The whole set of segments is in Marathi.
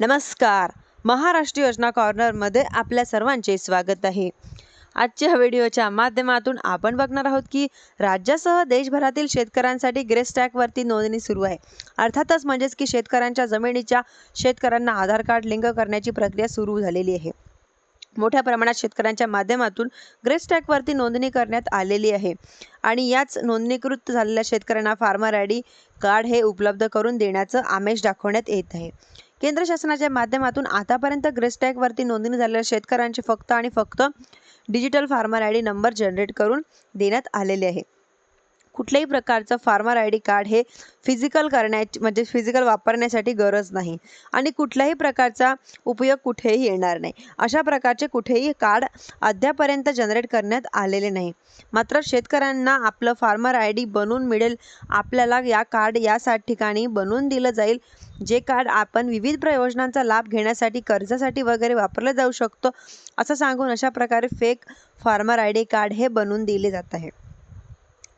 नमस्कार. महाराष्ट्र योजना कॉर्नरमध्ये आपल्या सर्वांचे स्वागत आहे. आजच्या व्हिडिओच्या माध्यमातून आपण बघणार आहोत की राज्यासह देशभरातील शेतकऱ्यांसाठी ग्रेस टॅगवरती नोंदणी सुरू आहे. अर्थातच म्हणजेच की शेतकऱ्यांच्या जमिनीच्या शेतकऱ्यांना आधार कार्ड लिंक करण्याची प्रक्रिया सुरू झालेली आहे. मोठ्या प्रमाणात शेतकऱ्यांच्या माध्यमातून ग्रेस टॅगवरती नोंदणी करण्यात आलेली आहे. आणि याच नोंदणीकृत झालेल्या शेतकऱ्यांना फार्मर आय डी कार्ड हे उपलब्ध करून देण्याचं आमेश दाखवण्यात येत आहे. केंद्र शासनाच्या माध्यमातून आतापर्यंत ग्रेसटॅगवरती नोंदणी झालेल्या शेतकऱ्यांचे फक्त आणि फक्त digital farmer I D number generate करून देण्यात आलेले आहे. कुठल्याही प्रकारचं फार्मर आय डी कार्ड हे फिजिकल करण्याची म्हणजे फिजिकल वापरण्यासाठी गरज नाही. आणि कुठल्याही प्रकारचा उपयोग कुठेही येणार नाही. अशा प्रकारचे कुठेही कार्ड अद्यापर्यंत जनरेट करण्यात आलेले नाही. मात्र शेतकऱ्यांना आपलं फार्मर आय डी बनवून मिळेल. आपल्याला या कार्ड या ठिकाणी बनवून दिलं जाईल. जे कार्ड आपण विविध प्रयोजनांचा लाभ घेण्यासाठी कर्जासाठी वगैरे वापरलं जाऊ शकतो असं सांगून अशा प्रकारे fake farmer I D card हे बनवून दिले जात आहे.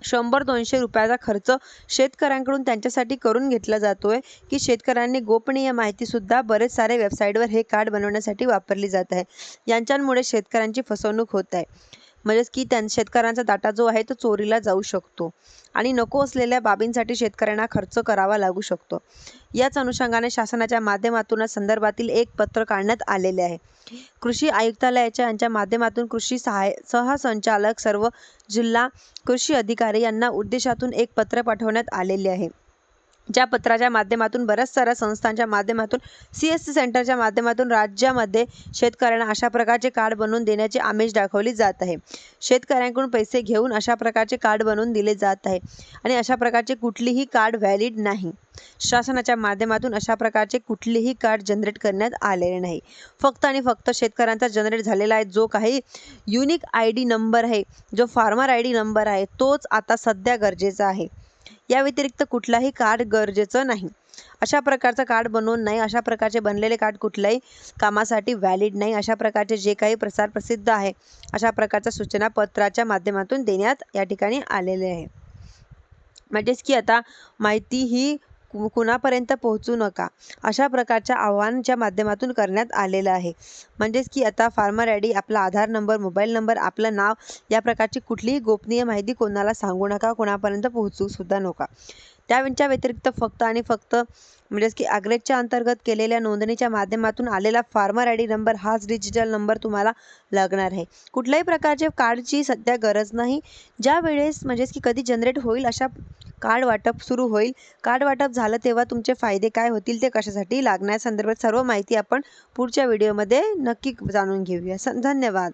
शंभर दोनशे रुपयाचा खर्च शेतकऱ्यांकडून त्यांच्यासाठी करून घेतला जातोय की शेतकऱ्यांनी गोपनीय माहितीसुद्धा बरेच सारे वेबसाईटवर हे कार्ड बनवण्यासाठी वापरली जात आहे. यांच्यामुळे शेतकऱ्यांची फसवणूक होत आहे. म्हणजेच की त्यां शेतकऱ्यांचा डाटा जो आहे तो चोरीला जाऊ शकतो. आणि नको असलेल्या बाबींसाठी शेतकऱ्यांना खर्च करावा लागू शकतो. याच अनुषंगाने शासनाच्या माध्यमातून संदर्भातील एक पत्र काढण्यात आलेले आहे. कृषी आयुक्तालयाच्या यांच्या माध्यमातून कृषी सहाय सहसंचालक सर्व जिल्हा कृषी अधिकारी यांना उद्देशातून एक पत्र पाठवण्यात आलेले आहे. ज्या पत्राच्या माध्यमातून बऱ्याच साऱ्या संस्थांच्या माध्यमातून सी एस सी सेंटरच्या माध्यमातून राज्यामध्ये शेतकऱ्यांना अशा प्रकारचे कार्ड बनवून देण्याची आमिष दाखवली जात आहे. शेतकऱ्यांकडून पैसे घेऊन अशा प्रकारचे कार्ड बनवून दिले जात आहे आणि अशा प्रकारचे कुठलीही कार्ड व्हॅलिड नाही. शासनाच्या माध्यमातून अशा प्रकारचे कुठलेही कार्ड जनरेट करण्यात आलेले नाही. फक्त आणि फक्त शेतकऱ्यांचा जनरेट झालेला आहे. जो काही युनिक आय डी नंबर आहे जो फार्मर आय डी नंबर आहे तोच आता सध्या गरजेचा आहे. या व्यतिरिक्त कुठलाही कार्ड गरजेचं नाही. अशा प्रकारचं कार्ड बनवून नाही अशा प्रकारचे बनलेले कार्ड कुठल्याही कामासाठी व्हॅलिड नाही अशा प्रकारचे जे काही प्रसार प्रसिद्ध आहे अशा प्रकारच्या सूचना पत्राच्या माध्यमातून देण्यात या ठिकाणी आलेले आहे. म्हणजेच की आता माहिती ही कु कुणापर्यंत पोहोचू नका. अशा प्रकारच्या आव्हानाच्या माध्यमातून करण्यात आलेलं आहे. म्हणजेच की आता फार्मर आय डी आपला आधार नंबर मोबाईल नंबर आपलं नाव या प्रकारची कुठलीही गोपनीय माहिती कोणाला सांगू नका कोणापर्यंत पोहोचू सुद्धा नका. त्याच्या व्यतिरिक्त फक्त आणि फक्त म्हणजेच की अग्रेजच्या अंतर्गत केलेल्या नोंदणीच्या माध्यमातून आलेला फार्मर आय डी नंबर हाच डिजिटल नंबर तुम्हाला लागणार आहे. कुठल्याही प्रकारच्या कार्डची सध्या गरज नाही. ज्या वेळेस म्हणजेच की कधी जनरेट होईल अशा कार्ड वाटप सुरू होईल. कार्ड वाटप झालं तेव्हा तुमचे फायदे काय होतील ते कशासाठी लागण्यासंदर्भात सर्व माहिती आपण पुढच्या व्हिडिओमध्ये नक्की जाणून घेऊया. धन्यवाद.